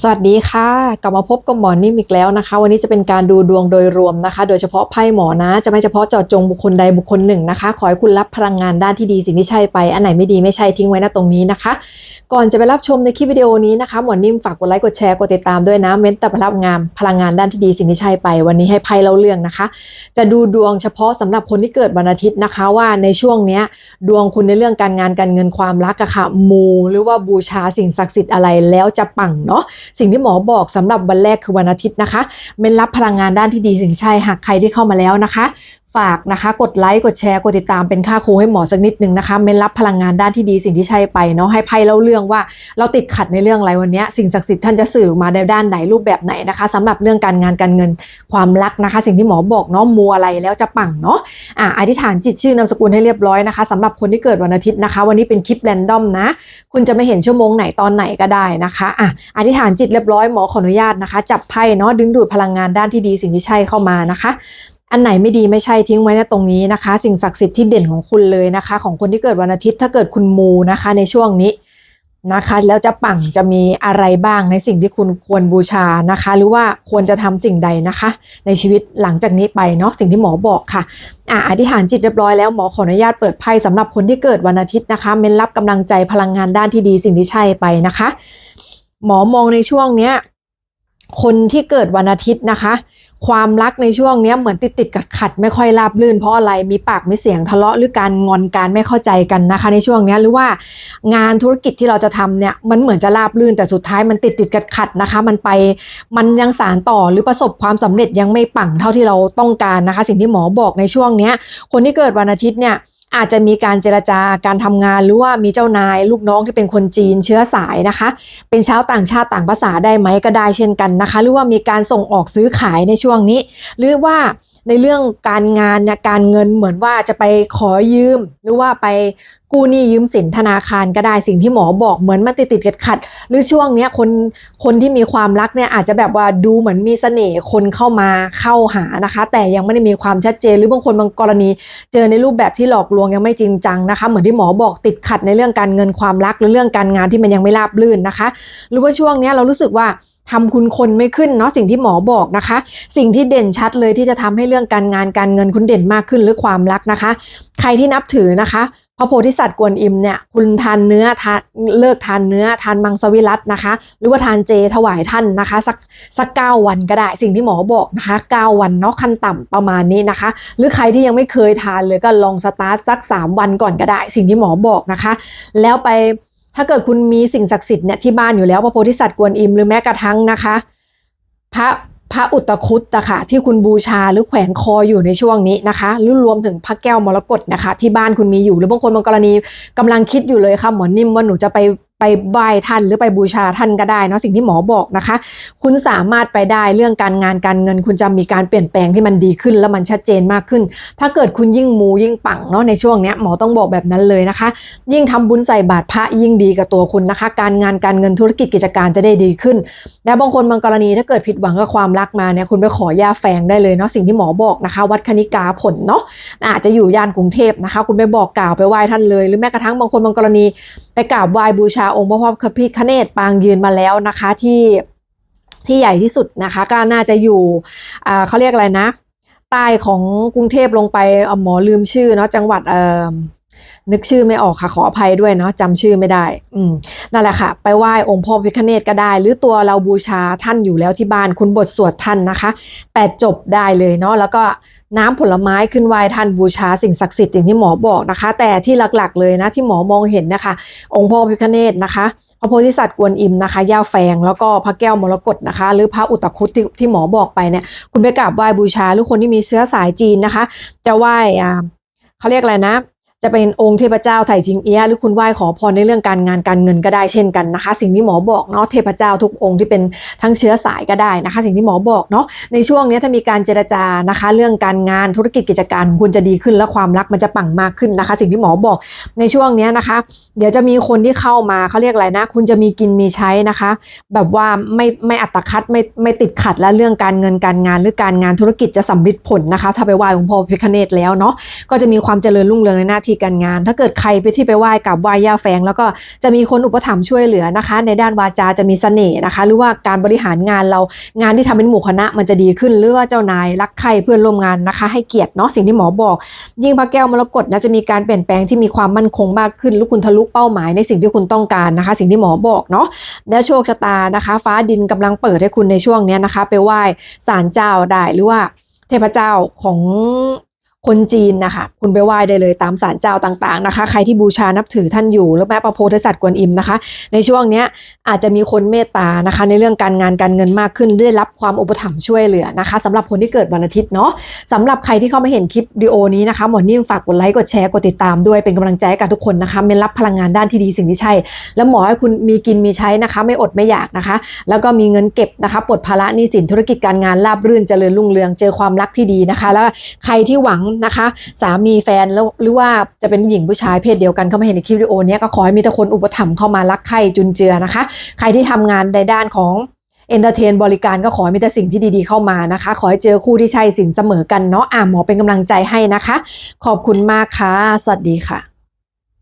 สวัสดีค่ะ กลับมาพบกับหมอนิ่มอีกแล้วนะคะ วันนี้จะเป็นการดูดวงโดยรวมนะคะ โดยเฉพาะไพ่หมอนะ จะไม่เฉพาะเจาะจงบุคคลใดบุคคลหนึ่งนะคะ ขอให้คุณรับพลังงานด้านที่ดีสิ่งที่ใช่ไป อันไหนไม่ดีไม่ใช่ทิ้งไว้นะตรงนี้นะคะ ก่อนจะไปรับชมในคลิปวิดีโอนี้นะคะ หมอนิ่มฝากกดไลค์กดแชร์กดติดตามด้วยนะเม้นแต่พลังงานพลังงานด้านที่ดีสิ่งที่ใช่ไป วันนี้ให้ไพ่เล่าเรื่องนะคะ จะดูดวงเฉพาะสำหรับคนที่เกิดวันอาทิตย์นะคะ ว่าในช่วงเนี้ยดวงคุณในเรื่องการงานการเงินความรักอะค่ะมู หรือว่าบูชาสิ่งศักดิ์สิทธิ์อะไรแล้วจะปังเนาะสิ่งที่หมอบอกสำหรับวันแรกคือวันอาทิตย์นะคะเม้นรับพลังงานด้านที่ดีสิ่งใช่หากใครที่เข้ามาแล้วนะคะ ฝากนะคะกดไลค์กดแชร์กดติดตามเป็นค่าครูให้หมอสักนิดนึงนะคะเม้นรับพลังงานด้านที่ดีสิ่งที่ใช่ไปเนาะให้ไพ่เล่าเรื่องว่า เราติดขัดในเรื่องอะไรวันนี้สิ่งศักดิ์สิทธิ์ท่านจะสื่อมาในด้านไหนรูปแบบไหนนะคะสำหรับเรื่องการงานการเงินความรักนะคะ สิ่งที่หมอบอกเนาะมูอะไรแล้วจะปังเนาะอะอธิษฐานจิตชื่อนามสกุลให้เรียบร้อยนะคะสำหรับคนที่เกิดวันอาทิตย์นะคะ วันนี้เป็นคลิปแรนดอมนะ คุณจะไม่เห็นชั่วโมงไหนตอนไหนก็ได้นะคะอะอธิษฐานจิตเรียบร้อยหมอขออนุญาตนะคะ จับไพ่เนาะดึงดูดพลังงานด้านที่ดีสิ่งที่ใช่เข้ามานะคะ อันไหนไม่ดีไม่ใช่ทิ้งไว้ในตรงนี้นะคะ สิ่งศักดิ์สิทธิ์ที่เด่นของคุณเลยนะคะ ของคนที่เกิดวันอาทิตย์ถ้าเกิดคุณมูนะคะ ในช่วงนี้นะคะ แล้วจะปังจะมีอะไรบ้างในสิ่งที่คุณควรบูชานะคะ หรือว่าควรจะทำสิ่งใดนะคะ ในชีวิตหลังจากนี้ไปเนาะสิ่งที่หมอบอกค่ะอะอธิษฐานจิตเรียบร้อยแล้วหมอขออนุญาตเปิดไพ่สำหรับคนที่เกิดวันอาทิตย์นะคะเม้นรับกำลังใจพลังงานด้านที่ดีสิ่งที่ใช่ไปนะคะ หมอมองในช่วงเนี้ย คนที่เกิดวันอาทิตย์นะคะ ความรักในช่วงนี้เหมือนติดติดขัดขัดไม่ค่อยราบรื่นเพราะอะไรมีปากไม่เสียงทะเลาะหรือการงอนการไม่เข้าใจกันนะคะ ในช่วงนี้หรือว่างานธุรกิจที่เราจะทำเนี่ยมันเหมือนจะราบรื่นแต่สุดท้ายมันติดติดขัดขัดนะคะ มันไปมันยังสารต่อหรือประสบความสำเร็จยังไม่ปังเท่าที่เราต้องการนะคะ สิ่งที่หมอบอกในช่วงนี้คนที่เกิดวันอาทิตย์เนี่ย อาจจะมีการเจรจาการทำงานหรือว่ามีเจ้านายลูกน้องที่เป็นคนจีนเชื้อสายนะคะ เป็นชาวต่างชาติต่างภาษาได้ไหมก็ได้เช่นกันนะคะ หรือว่ามีการส่งออกซื้อขายในช่วงนี้ หรือว่า ในเรื่องการงานเนี่ยการเงินเหมือนว่าจะไปขอยืม หรือว่าไปกู้หนี้ยืมสินธนาคารก็ได้สิ่งที่หมอบอกเหมือนมันติดติดขัดขัด หรือช่วงเนี้ยคนคนที่มีความรักเนี่ยอาจจะแบบว่าดูเหมือนมีเสน่ห์คนเข้ามาเข้าหานะคะ แต่ยังไม่ได้มีความชัดเจน หรือบางคนบางกรณี เจอในรูปแบบที่หลอกลวงยังไม่จริงจังนะคะ เหมือนที่หมอบอกติดขัดในเรื่องการเงินความรักหรือเรื่องการงานที่มันยังไม่ราบรื่นนะคะ หรือว่าช่วงเนี้ยเรารู้สึกว่า ทำคุณคนไม่ขึ้นเนาะสิ่งที่หมอบอกนะคะ สิ่งที่เด่นชัดเลยที่จะทำให้เรื่องการงานการเงินคุณเด่นมากขึ้นหรือความรักนะคะ ใครที่นับถือนะคะพระโพธิสัตว์กวนอิมเนี่ยคุณทานเนื้อทานเลิกทานเนื้อทานมังสวิรัตนะคะ หรือว่าทานเจถวายท่านนะคะ สักสักเก้าวันก็ได้ สิ่งที่หมอบอกนะคะเก้าวันเนาะขั้นต่ำประมาณนี้นะคะ หรือใครที่ยังไม่เคยทานเลยก็ลองสตาร์ทสัก 3 วันก่อนก็ได้ สิ่งที่หมอบอกนะคะ แล้วไป ถ้าเกิดคุณมีสิ่งศักดิ์สิทธิ์เนี่ยที่บ้านอยู่แล้วพระโพธิสัตว์กวนอิมหรือแม้กระทั่งนะคะ พระพระอุตคุตอะค่ะที่คุณบูชาหรือแขวนคออยู่ในช่วงนี้นะคะหรือรวมถึงพระแก้วมรกตนะคะ ที่บ้านคุณมีอยู่หรือบางคนบางกรณีกำลังคิดอยู่เลยค่ะหมอนิ่มว่าหนูจะไป ไปไหว้ท่านหรือไปบูชาท่านก็ได้เนาะสิ่งที่หมอบอกนะคะ คุณสามารถไปได้เรื่องการงานการเงิน คุณจะมีการเปลี่ยนแปลงที่มันดีขึ้น แล้วมันชัดเจนมากขึ้น ถ้าเกิดคุณยิ่งมูยิ่งปังเนาะในช่วงเนี้ยหมอต้องบอกแบบนั้นเลยนะคะ ยิ่งทำบุญใส่บาตรพระยิ่งดีกับตัวคุณนะคะ การงานการเงินธุรกิจกิจการจะได้ดีขึ้น และบางคนบางกรณีถ้าเกิดผิดหวังกับความรักมาเนี่ยคุณไปขอยาแฝงได้เลยเนาะสิ่งที่หมอบอกนะคะ วัดคณิกาผลเนาะอาจจะอยู่ย่านกรุงเทพนะคะ คุณไปบอกกล่าวไปไหว้ท่านเลย หรือแม้กระทั่งบางคนบางกรณี กราบไหว้บูชาองค์พระพุทธพิฆเนศปางยืนมาแล้วนะคะที่ที่ใหญ่ที่สุดนะคะก็น่าจะอยู่อ่าเขาเรียกอะไรนะ ใต้ของกรุงเทพลงไปหมอลืมชื่อเนาะจังหวัดเอ่อ นึกชื่อไม่ออกค่ะขออภัยด้วยเนาะจำชื่อไม่ได้อืมนั่นแหละค่ะ ไปไหว้องค์พ่อพิฆเนศก็ได้ หรือตัวเราบูชาท่านอยู่แล้วที่บ้านคุณบทสวดท่านนะคะแปดจบได้เลยเนาะแล้วก็น้ำผลไม้ขึ้นไหว้ท่านบูชาสิ่งศักดิ์สิทธิ์อย่างที่หมอบอกนะคะ แต่ที่หลักๆเลยนะที่หมอมองเห็นนะคะ องค์พ่อพิฆเนศนะคะพระโพธิสัตว์กวนอิมนะคะย่าแฝงแล้วก็พระแก้วมรกตนะคะ หรือพระอุตคุตที่ที่หมอบอกไปเนี่ยคุณไปกราบไหว้บูชาหรือคนที่มีเชื้อสายจีนนะคะ จะไหว้อ่าเขาเรียกอะไรนะ จะเป็นองค์เทพเจ้าไถ่จิงเอียหรือคุณไหว้ขอพรในเรื่องการงานการเงินก็ได้เช่นกันนะคะ สิ่งที่หมอบอกเนาะเทพเจ้าทุกองค์ที่เป็นทั้งเชื้อสายก็ได้นะคะ สิ่งที่หมอบอกเนาะในช่วงนี้ถ้ามีการเจรจานะคะ เรื่องการงานธุรกิจกิจการของคุณจะดีขึ้นและความรักมันจะปังมากขึ้นนะคะ สิ่งที่หมอบอกในช่วงนี้นะคะ เดี๋ยวจะมีคนที่เข้ามาเขาเรียกอะไรนะ คุณจะมีกินมีใช้นะคะ แบบว่าไม่ไม่อัตคัดไม่ไม่ติดขัดและเรื่องการเงินการงานหรือการงานธุรกิจจะสำเร็จผลนะคะ ถ้าไปไหว้องค์พ่อพิฆเนศแล้วเนาะก็จะมีความเจริญรุ่งเรืองในหน้าที่ที่การงาน ถ้าเกิดใครไปที่ไปไหว้กับไหว้ย่าแฝงแล้วก็จะมีคนอุปถัมภ์ช่วยเหลือนะคะ ในด้านวาจาจะมีเสน่ห์นะคะ หรือว่าการบริหารงานเรางานที่ทำเป็นหมู่คณะมันจะดีขึ้นหรือว่าเจ้านายรักใครเพื่อนร่วมงานนะคะ ให้เกียรติเนาะสิ่งที่หมอบอก ยิ่งพระแก้วมรกตนะจะมีการเปลี่ยนแปลงที่มีความมั่นคงมากขึ้นลูกคุณทะลุเป้าหมายในสิ่งที่คุณต้องการนะคะ สิ่งที่หมอบอกเนาะแล้วโชคชะตานะคะ ฟ้าดินกำลังเปิดให้คุณในช่วงนี้นะคะ ไปไหว้ศาลเจ้าได้หรือว่าเทพเจ้าของ คนจีนนะคะ คุณไปไหว้ได้เลยตามศาลเจ้าต่างๆนะคะ ใครที่บูชานับถือท่านอยู่แล้วแม่ประโพธิสัตว์กวนอิมนะคะ ในช่วงเนี้ยอาจจะมีคนเมตตานะคะ ในเรื่องการงานการเงินมากขึ้นได้รับความอุปถัมภ์ช่วยเหลือนะคะสำหรับคนที่เกิดวันอาทิตย์เนาะสำหรับใครที่เข้ามาเห็นคลิปวิดีโอนี้นะคะหมอนิ่มฝากกดไลค์กดแชร์กดติดตามด้วยเป็นกำลังใจกับทุกคนนะคะเมนรับพลังงานด้านที่ดีสิ่งที่ใช่ แล้วหมอให้คุณมีกินมีใช้นะคะ ไม่อดไม่อยากนะคะ แล้วก็มีเงินเก็บนะคะปลดภาระหนี้สินธุรกิจการงานราบรื่นเจริญรุ่งเรืองเจอความรักที่ดีนะคะ แล้วใครที่หวังนะคะ สามีแฟนแล้วหรือว่าจะเป็นหญิงผู้ชายเพศเดียวกันเข้ามาเห็นในคลิปวิดีโอนี้ก็ขอให้มีแต่คนอุปถัมภ์เข้ามารักใคร่จุนเจือนะคะ ใครที่ทำงานในด้านของเอนเตอร์เทนบริการก็ขอให้มีแต่สิ่งที่ดีๆเข้ามานะคะ ขอให้เจอคู่ที่ใช่สินเสมอกันเนาะอ่าหมอเป็นกำลังใจให้นะคะ ขอบคุณมากค่ะ สวัสดีค่ะ